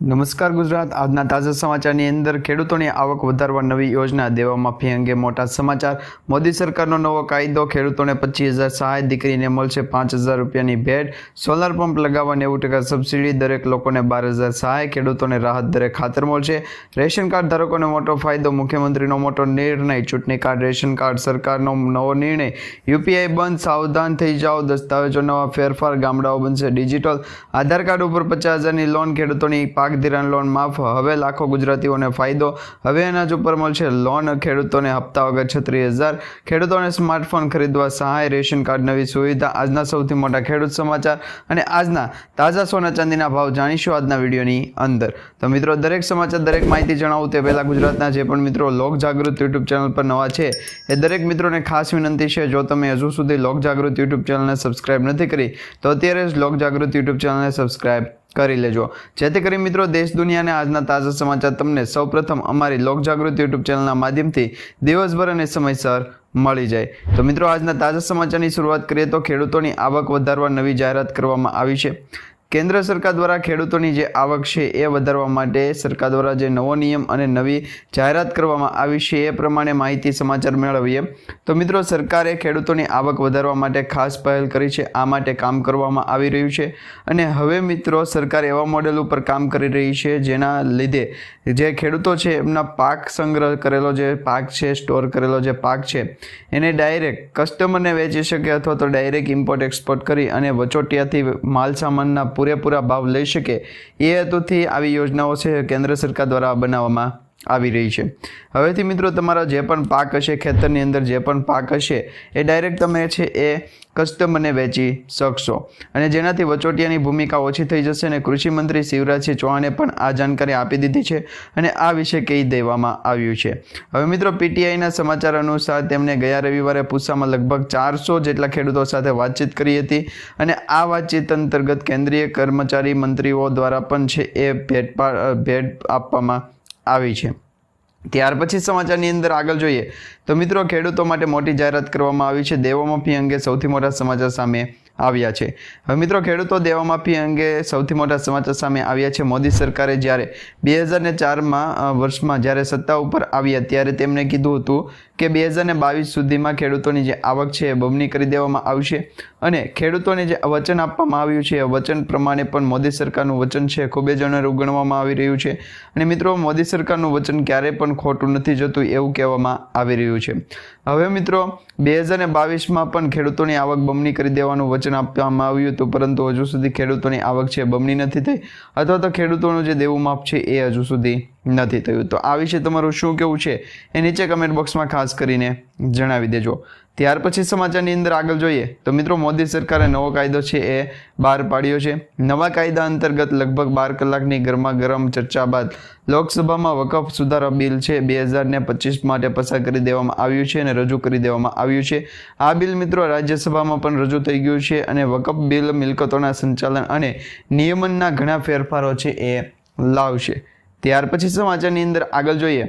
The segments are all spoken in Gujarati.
નમસ્કાર ગુજરાત. આજના તાજા સમાચારની અંદર ખેડૂતોની આવક વધારવા નવી યોજના દેવા માફી અંગે મોટા સમાચાર. મોદી સરકારનો નવો કાયદો ખેડૂતોને પચીસ હજાર સહાય દીકરીને મળશે પાંચ હજાર રૂપિયાની ભેટ. સોલાર પંપ લગાવવા નેવું ટકા સબસિડી દરેક લોકોને બાર હજાર સહાય ખેડૂતોને રાહત દરે ખાતર મળશે. રેશન કાર્ડ ધારકોને મોટો ફાયદો, મુખ્યમંત્રીનો મોટો નિર્ણય, ચૂંટણી કાર્ડ, રેશન કાર્ડ સરકારનો નવો નિર્ણય. યુપીઆઈ બંધ, સાવધાન થઈ જાઓ, દસ્તાવેજો નવા ફેરફાર ગામડાઓ બનશે ડિજિટલ. આધાર કાર્ડ ઉપર પચાસ હજારની લોન ખેડૂતોની પાક ધિરાણ લોન માફ. હવે લાખો ગુજરાતીઓને ફાયદો. હવે અનાજ ઉપર મળશે લોન. ખેડૂતોને હપ્તા વગર છત્રીસ હજાર. ખેડૂતોને સ્માર્ટફોન ખરીદવા સહાય. રેશન કાર્ડ નવી સુવિધા. આજના સૌથી મોટા ખેડૂત સમાચાર અને આજના તાજા સોના ચાંદીના ભાવ જાણીશું આજના વિડીયોની અંદર. તો મિત્રો, દરેક સમાચાર, દરેક માહિતી જણાવું તે પહેલાં ગુજરાતના જે પણ મિત્રો લોક જાગૃત યુટ્યુબ ચેનલ પર નવા છે, એ દરેક મિત્રોને ખાસ વિનંતી છે, જો તમે હજુ સુધી લોક જાગૃત યુટ્યુબ ચેનલને સબસ્ક્રાઇબ નથી કરી, તો અત્યારે જ લોક જાગૃત યુટ્યુબ ચેનલને સબસ્ક્રાઇબ કરી લેજો. જેથી કરી મિત્રો, દેશ દુનિયાને આજના તાજા સમાચાર તમને સૌપ્રથમ અમારી લોકજાગૃતિ યુટ્યુબ ચેનલના માધ્યમથી દિવસભર અને સમયસર મળી જાય. તો મિત્રો, આજના તાજા સમાચારની શરૂઆત કરીએ તો ખેડૂતોની આવક વધારવા નવી જાહેરાત કરવામાં આવી છે. કેન્દ્ર સરકાર દ્વારા ખેડૂતોની જે આવક છે એ વધારવા માટે સરકાર દ્વારા જે નવો નિયમ અને નવી જાહેરાત કરવામાં આવી છે એ પ્રમાણે માહિતી સમાચાર મેળવીએ. તો મિત્રો, સરકારે ખેડૂતોની આવક વધારવા માટે ખાસ પહેલ કરી છે. આ માટે કામ કરવામાં આવી રહ્યું છે. અને હવે મિત્રો, સરકાર એવા મોડેલ ઉપર કામ કરી રહી છે જેના લીધે જે ખેડૂતો છે એમના પાક સંગ્રહ કરેલો જે પાક છે, સ્ટોર કરેલો જે પાક છે, એને ડાયરેક્ટ કસ્ટમરને વેચી શકે અથવા તો ડાયરેક્ટ ઇમ્પોર્ટ એક્સપોર્ટ કરી અને વચોટિયાથી માલ સામાનના પૂરેપૂરા ભાવ લઈ શકે. એ હેતુથી આવી યોજનાઓ છે કેન્દ્ર સરકાર દ્વારા બનાવવામાં આવી રહી છે. હવેથી મિત્રો તમારા જે પણ પાક હશે, ખેતરની અંદર જે પણ પાક હશે, એ ડાયરેક્ટ તમે છે એ કસ્ટમરને વેચી શકશો. અને જેનાથી વચોટિયાની ભૂમિકા ઓછી થઈ જશે અને કૃષિમંત્રી શિવરાજસિંહ ચૌહાણે પણ આ જાણકારી આપી દીધી છે અને આ વિશે કહી દેવામાં આવ્યું છે. હવે મિત્રો પીટીઆઈના સમાચાર અનુસાર તેમણે ગયા રવિવારે પૂસામાં લગભગ ચારસો જેટલા ખેડૂતો સાથે વાતચીત કરી હતી અને આ વાતચીત અંતર્ગત કેન્દ્રીય કર્મચારી મંત્રીઓ દ્વારા પણ છે એ ભેટ ભેટ આપવામાં આવી છે. ત્યાર પછી સમાચારની અંદર આગળ જોઈએ. તો મિત્રો, ખેડૂતો માટે મોટી જાહેરાત કરવામાં આવી છે. દેવામાફી અંગે સૌથી મોટા સમાચાર સામે આવ્યા છે. હવે મિત્રો, ખેડૂતો દેવામાફી અંગે સૌથી મોટા સમાચાર સામે આવ્યા છે. મોદી સરકારે જ્યારે બે હજાર ને ચારમાં વર્ષમાં જ્યારે સત્તા ઉપર આવ્યા ત્યારે તેમણે કીધું હતું કે બે હજાર ને બાવીસ સુધીમાં ખેડૂતોની જે આવક છે એ બમણી કરી દેવામાં આવશે અને ખેડૂતોને જે વચન આપવામાં આવ્યું છે વચન પ્રમાણે પણ મોદી સરકારનું વચન છે ખૂબ જ અનેરું ગણવામાં આવી રહ્યું છે. અને મિત્રો, મોદી સરકારનું વચન ક્યારેય પણ ખોટું નથી જતું એવું કહેવામાં આવી રહ્યું છે. હવે મિત્રો બે હજાર ને બાવીસમાં પણ ખેડૂતોની આવક બમણી કરી દેવાનું વચન આપવામાં આવ્યું હતું, પરંતુ હજુ સુધી ખેડૂતોની આવક છે બમણી નથી થઈ, અથવા તો ખેડૂતોનું જે દેવું માપ છે એ હજુ સુધી નથી થયું. તો આ વિશે તમારું શું કેવું છે એ નીચે કમેન્ટ બોક્સમાં ખાસ કરીને જણાવી દેજો. ત્યાર પછી સમાચારની અંદર આગળ જોઈએ. તો મિત્રો, મોદી સરકારે નવો કાયદો છે એ બહાર પાડ્યો છે. નવા કાયદા અંતર્ગત લગભગ બાર કલાકની ગરમા ગરમ ચર્ચા બાદ લોકસભામાં વકફ સુધારા બિલ છે બે હજારને પચીસ માટે પસાર કરી દેવામાં આવ્યું છે અને રજૂ કરી દેવામાં આવ્યું છે. આ બિલ મિત્રો, રાજ્યસભામાં પણ રજૂ થઈ ગયું છે અને વકફ બિલ મિલકતોના સંચાલન અને નિયમનના ઘણા ફેરફારો છે એ લાવશે. ત્યાર પછી સમાચારની અંદર આગળ જોઈએ.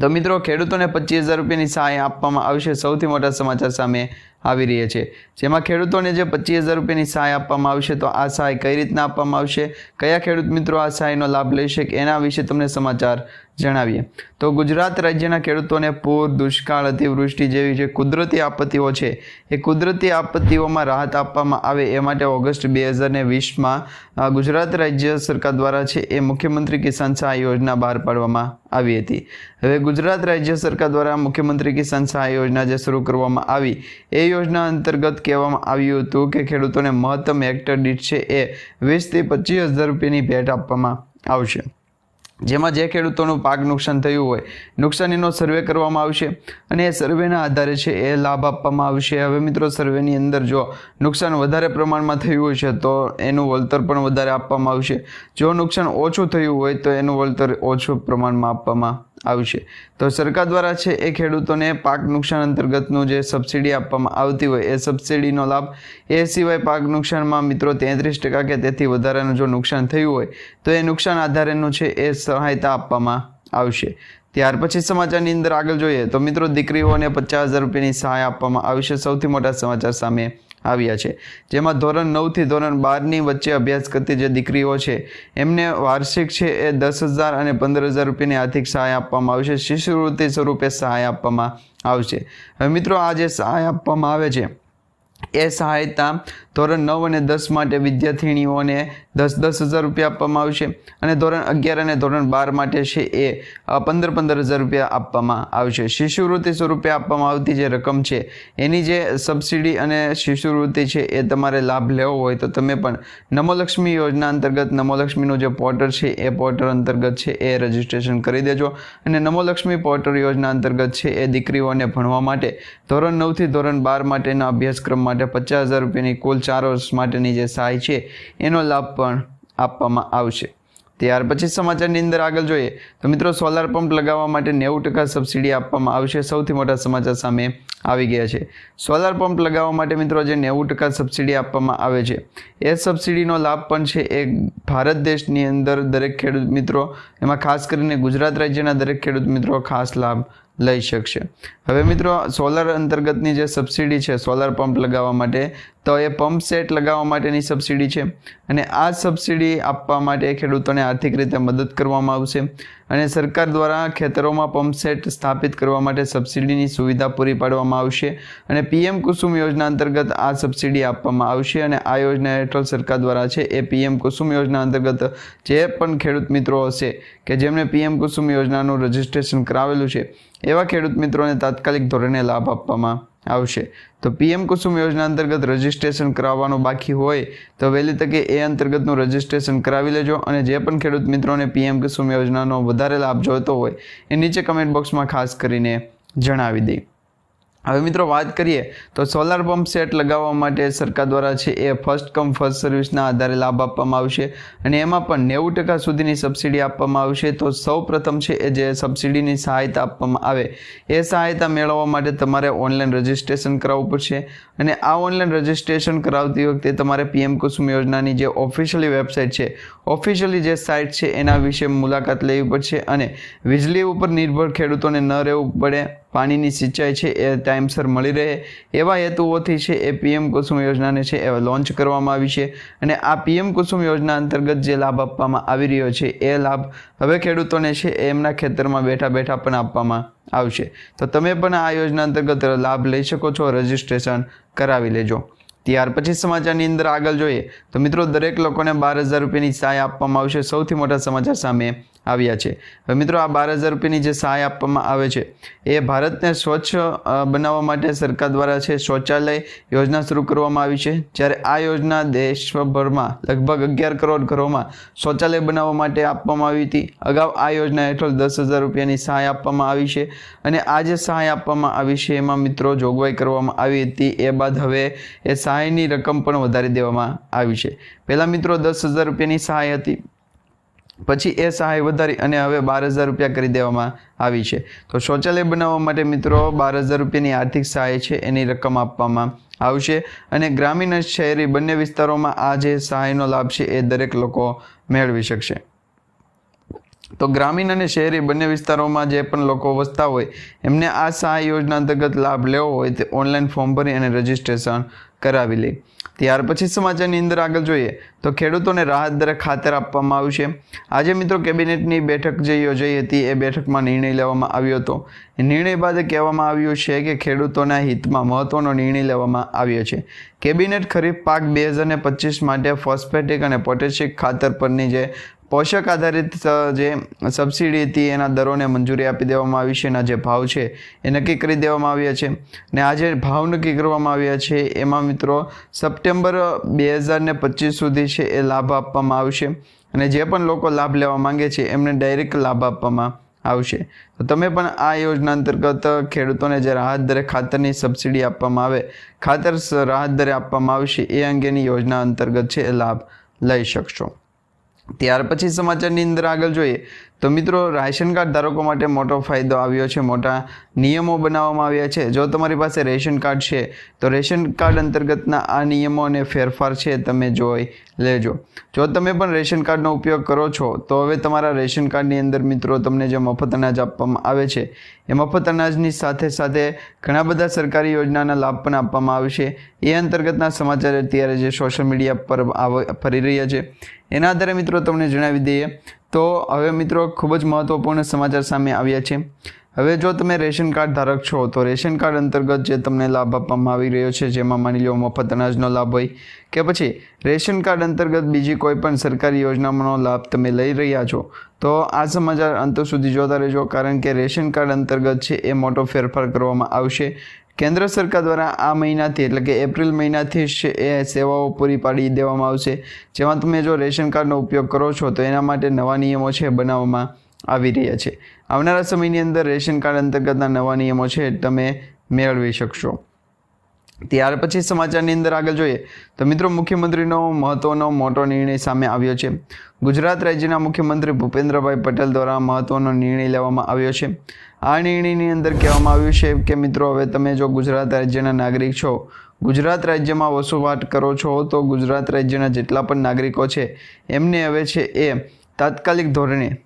તો મિત્રો ખેડૂતોને પચીસ હજાર રૂપિયાની સહાય આપવામાં આવશે. સૌથી મોટા સમાચાર સામે આવી રહી છે. જેમાં ખેડૂતોને જે પચીસ હજાર રૂપિયાની સહાય આપવામાં આવશે, તો આ સહાય કઈ રીતના આપવામાં આવશે? કયા ખેડૂત મિત્રો આ સહાયનો લાભ લઈ શકે એના વિશે તમને સમાચાર જણાવીએ. તો ગુજરાત રાજ્યના ખેડૂતોને પૂર, દુષ્કાળ, અતિવૃષ્ટિ જેવી જે કુદરતી આપત્તિઓ છે, એ કુદરતી આપત્તિઓમાં રાહત આપવામાં આવે એ માટે ઓગસ્ટ બે હજાર ને વીસમાં ગુજરાત રાજ્ય સરકાર દ્વારા છે, એ મુખ્યમંત્રી કિસાન સહાય યોજના બહાર પાડવામાં આવી હતી. હવે ગુજરાત રાજ્ય સરકાર દ્વારા મુખ્યમંત્રી કિસાન સહાય યોજના જે શરૂ કરવામાં આવી, એ યોજના અંતર્ગત કહેવામાં આવ્યું હતું કે ખેડૂતોને મહત્તમ હેક્ટર દીઠ છે એ વીસથી પચીસ હજાર રૂપિયાની ભેટ આપવામાં આવશે. જેમાં જે ખેડૂતોનું પાક નુકસાન થયું હોય, નુકસાનીનો સર્વે કરવામાં આવશે અને એ સર્વેના આધારે છે એ લાભ આપવામાં આવશે. હવે મિત્રો, સર્વેની અંદર જો નુકસાન વધારે પ્રમાણમાં થયું હશે તો એનું વળતર પણ વધારે આપવામાં આવશે. જો નુકસાન ઓછું થયું હોય, તો એનું વળતર ઓછું પ્રમાણમાં આપવામાં આવશે તો સરકાર દ્વારા છે એ ખેડૂતોને પાક નુકસાન અંતર્ગતનું જે સબસિડી આપવામાં આવતી હોય એ સબસિડીનો લાભ એ સિવાય પાક નુકસાનમાં મિત્રો તેત્રીસ ટકા કે તેથી વધારાનું જો નુકસાન થયું હોય તો એ નુકસાન આધારેનું છે એ સહાયતા આપવામાં આવશે. ત્યાર પછી સમાચારની અંદર આગળ જોઈએ તો મિત્રો દીકરીઓને પચાસ હજાર રૂપિયાની સહાય આપવામાં આવશે સૌથી મોટા સમાચાર સામે આવ્યા છે. જેમાં ધોરણ નવથી ધોરણ બારની વચ્ચે અભ્યાસ કરતી જે દીકરીઓ છે, એમને વાર્ષિક છે એ દસ હજાર અને પંદર હજાર રૂપિયાની આર્થિક સહાય આપવામાં આવશે. શિષ્યવૃત્તિ સ્વરૂપે સહાય આપવામાં આવશે. હવે મિત્રો, આ જે સહાય આપવામાં આવે છે, એ સહાયતા ધોરણ નવ અને દસ માટે વિદ્યાર્થીનીઓને દસ દસ હજાર રૂપિયા આપવામાં આવશે અને ધોરણ અગિયાર અને ધોરણ બાર માટે છે એ પંદર પંદર હજાર રૂપિયા આપવામાં આવશે. શિષ્યવૃત્તિ સ્વરૂપે આપવામાં આવતી જે રકમ છે, એની જે સબસિડી અને શિષ્યવૃત્તિ છે એ તમારે લાભ લેવો હોય તો તમે પણ નમોલક્ષ્મી યોજના અંતર્ગત નમોલક્ષ્મીનું જે પોર્ટલ છે, એ પોર્ટલ અંતર્ગત છે એ રજીસ્ટ્રેશન કરી દેજો. અને નમોલક્ષ્મી પોર્ટલ યોજના અંતર્ગત છે એ દીકરીઓને ભણવા માટે ધોરણ નવથી ધોરણ બાર માટેના અભ્યાસક્રમ માટે પચાસ હજાર રૂપિયાની કુલ ચાર વર્ષ માટેની જે સહાય છે, એનો લાભ પણ આપવામાં આવશે. ત્યાર પછી સમાચારની અંદર આગળ જોઈએ તો મિત્રો સોલાર પંપ લગાવવા માટે નેવું ટકા સબસિડી આપવામાં આવશે. સૌથી મોટા સમાચાર સામે આવી ગયા છે. સોલાર પંપ લગાવવા માટે મિત્રો જે નેવું ટકા સબસિડી આપવામાં આવે છે. એ સબસિડીનો લાભ પણ છે એ ભારત દેશની અંદર દરેક ખેડૂત મિત્રો, એમાં ખાસ કરીને ગુજરાત રાજ્યના દરેક ખેડૂત મિત્રો ખાસ લાભ લઈ શકશે. હવે મિત્રો, સોલર અંતર્ગતની જે સબસિડી છે, સોલાર પંપ લગાવવા માટે, તો એ પંપ સેટ લગાવવા માટેની સબસિડી છે. અને આ સબસિડી આપવા માટે ખેડૂતોને આર્થિક રીતે મદદ કરવામાં આવશે. અને સરકાર દ્વારા ખેતરોમાં પંપ સેટ સ્થાપિત કરવા માટે સબસિડીની સુવિધા પૂરી પાડવામાં આવશે અને પીએમ કુસુમ યોજના અંતર્ગત આ સબસિડી આપવામાં આવશે અને આ યોજના હેઠળ સરકાર દ્વારા છે એ પીએમ કુસુમ યોજના અંતર્ગત જે પણ ખેડૂત મિત્રો હશે કે જેમણે પીએમ કુસુમ યોજનાનું રજિસ્ટ્રેશન કરાવેલું છે, એવા ખેડૂત મિત્રોને તાત્કાલિક ધોરણે લાભ આપવામાં આવશે. તો પીએમ કુસુમ યોજના અંતર્ગત રજિસ્ટ્રેશન કરાવવાનું બાકી હોય તો વહેલી તકે એ અંતર્ગતનું રજિસ્ટ્રેશન કરાવી લેજો અને જે પણ ખેડૂત મિત્રોને પીએમ કુસુમ યોજનાનો વધારે લાભ જોઈતો હોય એ નીચે કમેન્ટ બોક્સમાં ખાસ કરીને જણાવી દઈ હવે મિત્રો વાત કરીએ તો સોલાર પંપ સેટ લગાવવા માટે સરકાર દ્વારા છે એ ફર્સ્ટ કમ ફર્સ્ટ સર્વિસના આધારે લાભ આપવામાં આવશે અને એમાં પણ નેવું ટકા સુધીની સબસિડી આપવામાં આવશે. તો સૌ પ્રથમ છે એ જે સબસિડીની સહાયતા આપવામાં આવે એ સહાયતા મેળવવા માટે તમારે ઓનલાઈન રજિસ્ટ્રેશન કરાવવું પડશે અને આ ઓનલાઈન રજિસ્ટ્રેશન કરાવતી વખતે તમારે પીએમ કુસુમ યોજનાની જે ઓફિશિયલી વેબસાઇટ છે ઓફિશિયલી જે સાઇટ છે એના વિશે મુલાકાત લેવી પડશે અને વીજળી ઉપર નિર્ભર ખેડૂતોને ન રહેવું પડે પાણીની સિંચાઈ છે એ ટાઈમસર મળી રહે. એવા હેતુઓથી છે એ પીએમ કુસુમ યોજનાને છે એ લોન્ચ કરવામાં આવી છે અને આ પીએમ કુસુમ યોજના અંતર્ગત જે લાભ આપવામાં આવી રહ્યો છે એ લાભ હવે ખેડૂતોને છે એમના ખેતરમાં બેઠા બેઠા પણ આપવામાં આવશે. તો તમે પણ આ યોજના અંતર્ગત લાભ લઈ શકો છો, રજિસ્ટ્રેશન કરાવી લેજો. ત્યાર પછી સમાચારની અંદર આગળ જોઈએ. તો મિત્રો, દરેક લોકોને બાર હજાર રૂપિયાની સહાય આપવામાં આવશે. સૌથી મોટા સમાચાર સામે આવ્યા છે. હવે મિત્રો, આ બાર હજાર રૂપિયાની જે સહાય આપવામાં આવે છે, એ ભારતને સ્વચ્છ બનાવવા માટે સરકાર દ્વારા છે, શૌચાલય યોજના શરૂ કરવામાં આવી છે. જ્યારે આ યોજના દેશભરમાં લગભગ અગિયાર કરોડ ઘરોમાં શૌચાલય બનાવવા માટે આપવામાં આવી હતી. અગાઉ આ યોજના હેઠળ દસ હજાર રૂપિયાની સહાય આપવામાં આવી છે અને આ જે સહાય આપવામાં આવી છે, એમાં મિત્રો જોગવાઈ કરવામાં આવી હતી. એ બાદ હવે એ સહાયની રકમ પણ વધારી દેવામાં આવી છે. પહેલાં મિત્રો, દસ હજાર રૂપિયાની સહાય હતી. પછી એ સહાય વધારી અને હવે બાર હજાર રૂપિયા કરી દેવામાં આવી છે. તો શૌચાલય બનાવવા માટે મિત્રો બાર હજાર રૂપિયાની આર્થિક સહાય છે, એની રકમ આપવામાં આવશે. અને ગ્રામીણ અને શહેરી બંને વિસ્તારોમાં આ જે સહાયનો લાભ છે, એ દરેક લોકો મેળવી શકશે. તો ગ્રામીણ અને શહેરી બંને વિસ્તારોમાં જે પણ લોકો વસતા હોય, એમને આ સહાય યોજના અંતર્ગત લાભ લેવો હોય તે ઓનલાઈન ફોર્મ ભરી અને રજીસ્ટ્રેશન કરાવી લે. ત્યાર પછી સમાચારની અંદર આગળ જોઈએ તો ખેડૂતોને રાહત દરે ખાતર આપવામાં આવ્યું છે. આજે મિત્રો કેબિનેટની બેઠક જે યોજાઈ હતી એ બેઠકમાં નિર્ણય લેવામાં આવ્યો હતો. નિર્ણય બાદ કહેવામાં આવ્યું છે કે ખેડૂતોના હિતમાં મહત્વનો નિર્ણય લેવામાં આવ્યો છે. કેબિનેટ ખરીફ પાક બે હજાર પચીસ માટે ફોસ્ફેટિક અને પોટેશિક ખાતર પરની જે પોષક આધારિત જે સબસિડી હતી એના દરોને મંજૂરી આપી દેવામાં આવી છે એના જે ભાવ છે એ નક્કી કરી દેવામાં આવ્યા છે. ને આ જે ભાવ નક્કી કરવામાં આવ્યા છે એમાં મિત્રો સપ્ટેમ્બર બે હજાર ને પચીસ સુધી છે એ લાભ આપવામાં આવશે. અને જે પણ લોકો લાભ લેવા માંગે છે એમને ડાયરેક્ટ લાભ આપવામાં આવશે. તો તમે પણ આ યોજના અંતર્ગત ખેડૂતોને જે રાહત દરે ખાતરની સબસિડી આપવામાં આવે, ખાતર રાહત દરે આપવામાં આવશે એ અંગેની યોજના અંતર્ગત છે એ લાભ લઈ શકશો. ત્યાર પછી સમાચારની અંદર આગળ જોઈએ તો મિત્રો રાશન કાર્ડ ધારકો માટે મોટો ફાયદો આવ્યો છે. મોટા નિયમો બનાવવામાં આવ્યા છે. જો તમારી પાસે રેશન કાર્ડ છે, તો રેશન કાર્ડ અંતર્ગતના આ નિયમો અને ફેરફાર છે તમે જોઈ લેજો. જો તમે પણ રેશન કાર્ડનો ઉપયોગ કરો છો, તો હવે તમારા રેશન કાર્ડની અંદર મિત્રો તમને જે મફત અનાજ આપવામાં આવે છે, એ મફત અનાજની સાથે સાથે ઘણા બધા સરકારી યોજનાના લાભ પણ આપવામાં આવશે એ અંતર્ગતના સમાચાર અત્યારે જે સોશિયલ મીડિયા પર ફરી રહ્યા છે. એના આધારે મિત્રો તમને જણાવી દઈએ, તો હવે મિત્રો ખૂબ જ મહત્ત્વપૂર્ણ સમાચાર સામે આવ્યા છે. હવે જો તમે રેશન કાર્ડ ધારક છો, તો રેશન કાર્ડ અંતર્ગત જે તમને લાભ આપવામાં આવી રહ્યો છે, જેમાં માની લો મફત અનાજનો લાભ હોય કે પછી રેશન કાર્ડ અંતર્ગત બીજી કોઈ પણ સરકારી યોજનાનો લાભ તમે લઈ રહ્યા છો, તો આ સમાચાર અંત સુધી જોતા રહેજો, કારણ કે રેશન કાર્ડ અંતર્ગત છે એ મોટો ફેરફાર કરવામાં આવશે. કેન્દ્ર સરકાર દ્વારા આ મહિનાથી એટલે કે એપ્રિલ મહિનાથી જ એ સેવાઓ પૂરી પાડી દેવામાં આવશે. જેમાં તમે જો રેશન કાર્ડનો ઉપયોગ કરો છો, તો એના માટે નવા નિયમો છે બનાવવામાં. આવી રહ્યા છે. આવનારા સમયની અંદર રેશન કાર્ડ અંતર્ગતના નવા નિયમો છે, તમે મેળવી શકશો. ત્યાર પછી સમાચારની અંદર આગળ જોઈએ, તો મિત્રો મુખ્યમંત્રીનો મહત્વનો મોટો નિર્ણય સામે આવ્યો છે. ગુજરાત રાજ્યના મુખ્યમંત્રી ભૂપેન્દ્રભાઈ પટેલ દ્વારા મહત્વનો નિર્ણય લેવામાં આવ્યો છે. આ નિર્ણયની અંદર કહેવામાં આવ્યું છે કે, મિત્રો, હવે તમે જો ગુજરાત રાજ્યના નાગરિક છો, ગુજરાત રાજ્યમાં વસવાટ કરો છો, તો ગુજરાત રાજ્યના જેટલા પણ નાગરિકો છે, એમને હવે છે એ તાત્કાલિક ધોરણે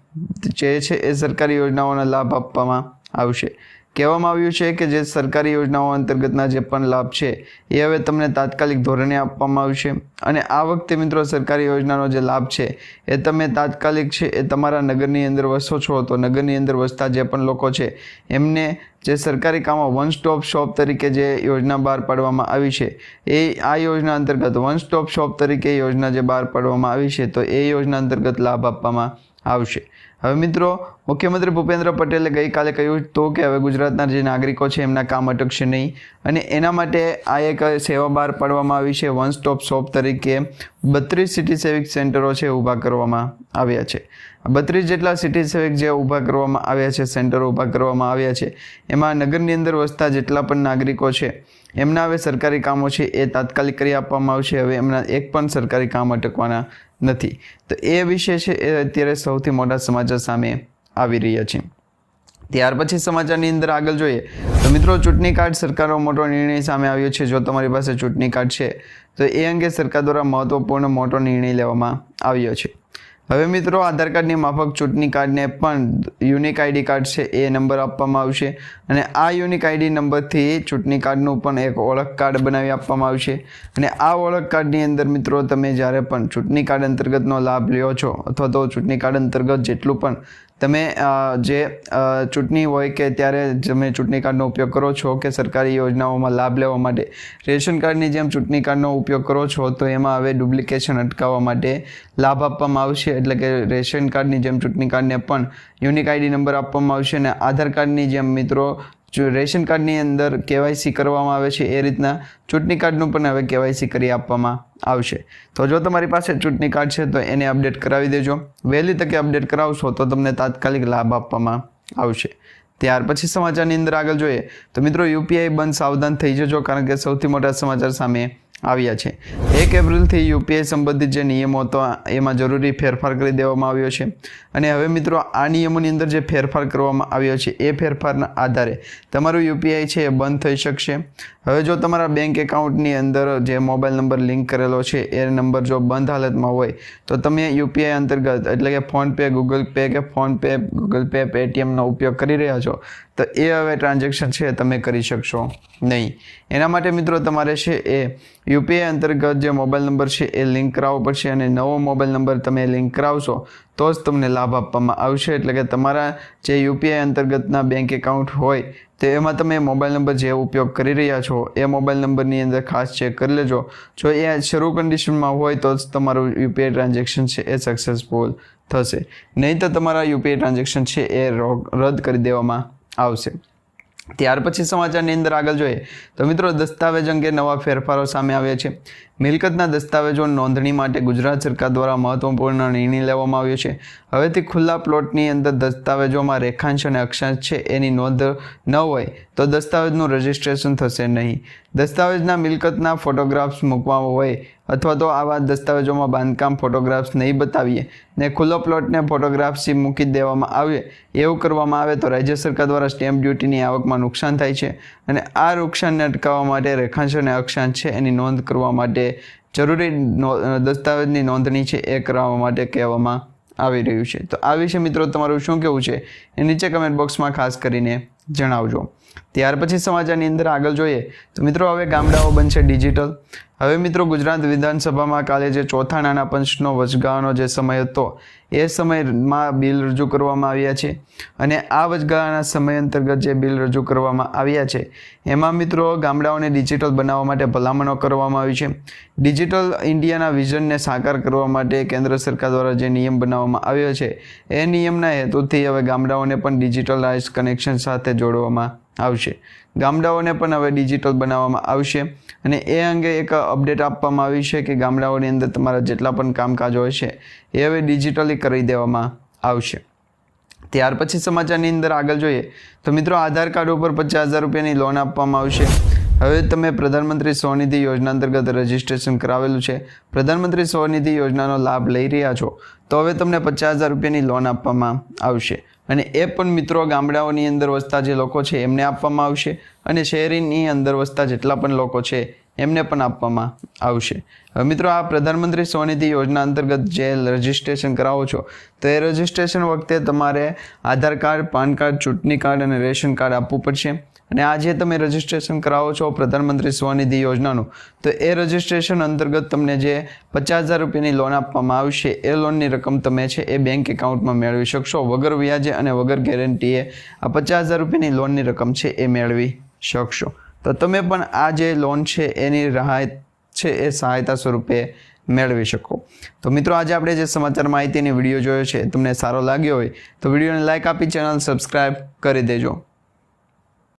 જે છે એ સરકારી યોજનાઓના લાભ આપવામાં આવશે. કહેવામાં આવ્યું છે કે જે સરકારી યોજનાઓ અંતર્ગતના જે પણ લાભ છે, એ હવે તમને તાત્કાલિક ધોરણે આપવામાં આવશે. અને આ વખતે મિત્રો સરકારી યોજનાનો જે લાભ છે, એ તમે તાત્કાલિક છે એ તમારા નગરની અંદર વસો છો. તો નગરની અંદર વસતા જે પણ લોકો છે, એમને જે સરકારી કામો વન સ્ટોપ શોપ તરીકે જે યોજના બહાર પાડવામાં આવી છે, એ આ યોજના અંતર્ગત વન સ્ટોપ શોપ તરીકે યોજના જે બહાર પાડવામાં આવી છે, તો એ યોજના અંતર્ગત લાભ આપવામાં આવશે. હવે મિત્રો, મુખ્યમંત્રી ભૂપેન્દ્ર પટેલે ગઈકાલે કહ્યું હતું કે હવે ગુજરાતના જે નાગરિકો છે એમના કામ અટકશે નહીં. અને એના માટે આ એક સેવા બહાર પાડવામાં આવી છે. વન સ્ટોપ શોપ તરીકે બત્રીસ સિટી સેવિક સેન્ટરો છે ઊભા કરવામાં આવ્યા છે. બત્રીસ જેટલા સિટી સેવિક જે ઊભા કરવામાં આવ્યા છે સેન્ટરો ઊભા કરવામાં આવ્યા છે. એમાં નગરની અંદર વસતા જેટલા પણ નાગરિકો છે એમના હવે સરકારી કામો છે એ તાત્કાલિક કરી આપવામાં આવશે. હવે એમના એક પણ સરકારી કામ અટકવાના નથી. તો એ વિશે છે એ અત્યારે સૌથી મોટા સમાચાર સામે આવી રહ્યા છે. ત્યાર પછી સમાચારની અંદર આગળ જોઈએ. તો મિત્રો, ચૂંટણી કાર્ડ સરકારનો મોટો નિર્ણય સામે આવ્યો છે. જો તમારી પાસે ચૂંટણી કાર્ડ છે, તો એ અંગે સરકાર દ્વારા મહત્વપૂર્ણ મોટો નિર્ણય લેવામાં આવ્યો છે. હવે મિત્રો, આધાર કાર્ડની માફક ચૂંટણી કાર્ડને પણ યુનિક આઈડી કાર્ડ છે, એ નંબર આપવામાં આવશે. અને આ યુનિક આઈડી નંબરથી ચૂંટણી કાર્ડનું પણ એક ઓળખ કાર્ડ બનાવી આપવામાં આવશે. અને આ ઓળખ કાર્ડની અંદર મિત્રો, તમે જ્યારે પણ ચૂંટણી કાર્ડ અંતર્ગતનો લાભ લ્યો છો, અથવા તો ચૂંટણી કાર્ડ અંતર્ગત જેટલું પણ તમે જે ચૂંટણી હોય કે ત્યારે તમે ચૂંટણી કાર્ડનો ઉપયોગ કરો છો કે સરકારી યોજનાઓમાં લાભ લેવા માટે, રેશન કાર્ડની જેમ ચૂંટણી કાર્ડનો ઉપયોગ કરો છો, તો એમાં હવે ડુપ્લિકેશન અટકાવવા માટે લાભ આપવામાં આવશે, એટલે કે રેશન કાર્ડની જેમ ચૂંટણી કાર્ડને પણ યુનિક આઈડી નંબર આપવામાં આવશે અને આધાર કાર્ડની જેમ મિત્રો જો રેશન કાર્ડની અંદર કેવાયસી કરવામાં આવે છે, એ રીતના ચૂંટણી કાર્ડનું પણ હવે કેવાયસી કરી આપવામાં આવશે. તો જો તમારી પાસે ચૂંટણી કાર્ડ છે, તો એને અપડેટ કરાવી દેજો. વહેલી તકે અપડેટ કરાવશો, તો તમને તાત્કાલિક લાભ આપવામાં આવશે. ત્યાર પછી સમાચારની અંદર આગળ જોઈએ. તો મિત્રો, યુપીઆઈ બંધ સાવધાન થઈ જજો, કારણ કે સૌથી મોટા સમાચાર સામે આવ્યા છે. એક એપ્રિલથી યુપીઆઈ સંબંધિત જે નિયમો હતો, એમાં જરૂરી ફેરફાર કરી દેવામાં આવ્યો છે. અને હવે મિત્રો, આ નિયમોની અંદર જે ફેરફાર કરવામાં આવ્યો છે, એ ફેરફારના આધારે તમારું યુપીઆઈ છે એ બંધ થઈ શકશે. હવે જો તમારા બેંક એકાઉન્ટની અંદર જે મોબાઈલ નંબર લિંક કરેલો છે, એ નંબર જો બંધ હાલતમાં હોય, તો તમે યુપીઆઈ અંતર્ગત એટલે કે ફોનપે, ગૂગલ પે કે ફોનપે, ગૂગલ પે પેટીએમનો ઉપયોગ કરી રહ્યા છો, તો એ હવે ટ્રાન્ઝેક્શન છે, તમે કરી શકશો નહીં. એના માટે મિત્રો તમારે છે એ યુપીઆઈ અંતર્ગત જે મોબાઈલ નંબર છે, એ લિંક કરાવવો પડશે અને નવો મોબાઈલ નંબર તમે લિંક કરાવશો, તો જ તમને લાભ આપવામાં આવશે. એટલે કે તમારા જે યુપીઆઈ અંતર્ગતના બેંક એકાઉન્ટ હોય તો એમાં તમે મોબાઈલ નંબર જે ઉપયોગ કરી રહ્યા છો, એ મોબાઈલ નંબરની અંદર ખાસ ચેક કરી લેજો. જો એ શરૂ કન્ડિશનમાં હોય તો જ તમારું યુપીઆઈ ટ્રાન્ઝેક્શન છે એ સક્સેસફુલ થશે. નહીં તો તમારા યુપીઆઈ ટ્રાન્ઝેક્શન છે એ રદ કરી દેવામાં આવશે. ત્યાર પછી સમાચારની અંદર આગળ જોઈએ તો મિત્રો દસ્તાવેજ અંગે નવા ફેરફારો સામે આવ્યા છે. મિલકતના દસ્તાવેજો નોંધણી માટે ગુજરાત સરકાર દ્વારા મહત્વપૂર્ણ નિર્ણય લેવામાં આવ્યો છે. હવેથી ખુલ્લા પ્લોટની અંદર દસ્તાવેજોમાં રેખાંશ અને અક્ષાંશ છે એની નોંધ ન હોય તો દસ્તાવેજનું રજિસ્ટ્રેશન થશે નહીં. દસ્તાવેજના મિલકતના ફોટોગ્રાફ્સ મૂકવા હોય અથવા તો આવા દસ્તાવેજોમાં બાંધકામ ફોટોગ્રાફ્સ નહીં બતાવીએ ને ખુલ્લો પ્લોટને ફોટોગ્રાફ્સથી મૂકી દેવામાં આવે, એવું કરવામાં આવે તો રાજ્ય સરકાર દ્વારા સ્ટેમ્પ ડ્યુટીની આવકમાં નુકસાન થાય છે અને આ નુકસાનને અટકાવવા માટે રેખાંશ અને અક્ષાંશ છે એની નોંધ કરવા માટે જરૂરી દસ્તાવેજની નોંધણી છે એ કરાવવા માટે કહેવામાં આવી રહ્યું છે. તો આ વિશે મિત્રો તમારું શું કહેવું છે એ નીચે કમેન્ટ બોક્સમાં ખાસ કરીને જણાવજો. ત્યાર પછી સમાચારની અંદર આગળ જોઈએ તો મિત્રો હવે ગામડાઓ બનશે ડિજિટલ. હવે મિત્રો ગુજરાત વિધાનસભામાં કાલે જે ચોથા નાના પંચનો વચગાળાનો જે સમય હતો, એ સમયમાં બિલ રજૂ કરવામાં આવ્યા છે અને આ વચગાળાના સમય અંતર્ગત જે બિલ રજૂ કરવામાં આવ્યા છે, એમાં મિત્રો ગામડાઓને ડિજિટલ બનાવવા માટે ભલામણો કરવામાં આવી છે. ડિજિટલ ઇન્ડિયાના વિઝનને સાકાર કરવા માટે કેન્દ્ર સરકાર દ્વારા જે નિયમ બનાવવામાં આવ્યો છે, એ નિયમના હેતુથી હવે ગામડાઓને પણ ડિજિટલાઇઝ કનેક્શન સાથે જોડવામાં આવશે. ગામડાઓને પણ હવે ડિજિટલ બનાવવામાં આવશે અને એ અંગે એક અપડેટ આપવામાં આવી છે કે ગામડાઓની અંદર તમારા જેટલા પણ કામકાજ હોય છે, એ હવે ડિજિટલી કરી દેવામાં આવશે. ત્યાર પછી સમાચારની અંદર આગળ જોઈએ તો મિત્રો આધાર કાર્ડ ઉપર પચાસ હજાર રૂપિયાની લોન આપવામાં આવશે. હવે તમે પ્રધાનમંત્રી સ્વનિધિ યોજના અંતર્ગત રજીસ્ટ્રેશન કરાવેલું છે, પ્રધાનમંત્રી સ્વનિધિ યોજનાનો લાભ લઈ રહ્યા છો, તો હવે તમને પચાસ હજાર રૂપિયાની લોન આપવામાં આવશે. અને એ પણ મિત્રો ગામડાઓની અંદર વસતા જે લોકો છે, એમને આપવામાં આવશે. અને શહેરીની અંદર વસતા જેટલા પણ લોકો છે એમને પણ આપવામાં આવશે. હવે મિત્રો, આ પ્રધાનમંત્રી સ્વનિધિ યોજના અંતર્ગત જે રજિસ્ટ્રેશન કરાવો છો, તો એ રજિસ્ટ્રેશન વખતે તમારે આધાર કાર્ડ, પાન કાર્ડ, ચૂંટણી કાર્ડ અને રેશન કાર્ડ આપવું પડશે. અને આ જે તમે રજિસ્ટ્રેશન કરાવો છો પ્રધાનમંત્રી સ્વનિધિ યોજનાનું, તો એ રજિસ્ટ્રેશન અંતર્ગત તમને જે પચાસ હજાર રૂપિયાની લોન આપવામાં આવશે, એ લોનની રકમ તમે છે એ બેંક એકાઉન્ટમાં મેળવી શકશો. વગર વ્યાજે અને વગર ગેરંટીએ આ પચાસ હજાર રૂપિયાની લોનની રકમ છે એ મેળવી શકશો. તો તમે પણ આ જે લોન છે, એની રાહત છે, એ સહાયતા સ્વરૂપે મેળવી શકો. તો મિત્રો, આજે આપણે જે સમાચાર માહિતીની વીડિયો જોયો છે તમને સારો લાગ્યો હોય, તો વિડીયોને લાઇક આપી, ચેનલ સબસ્ક્રાઈબ કરી દેજો.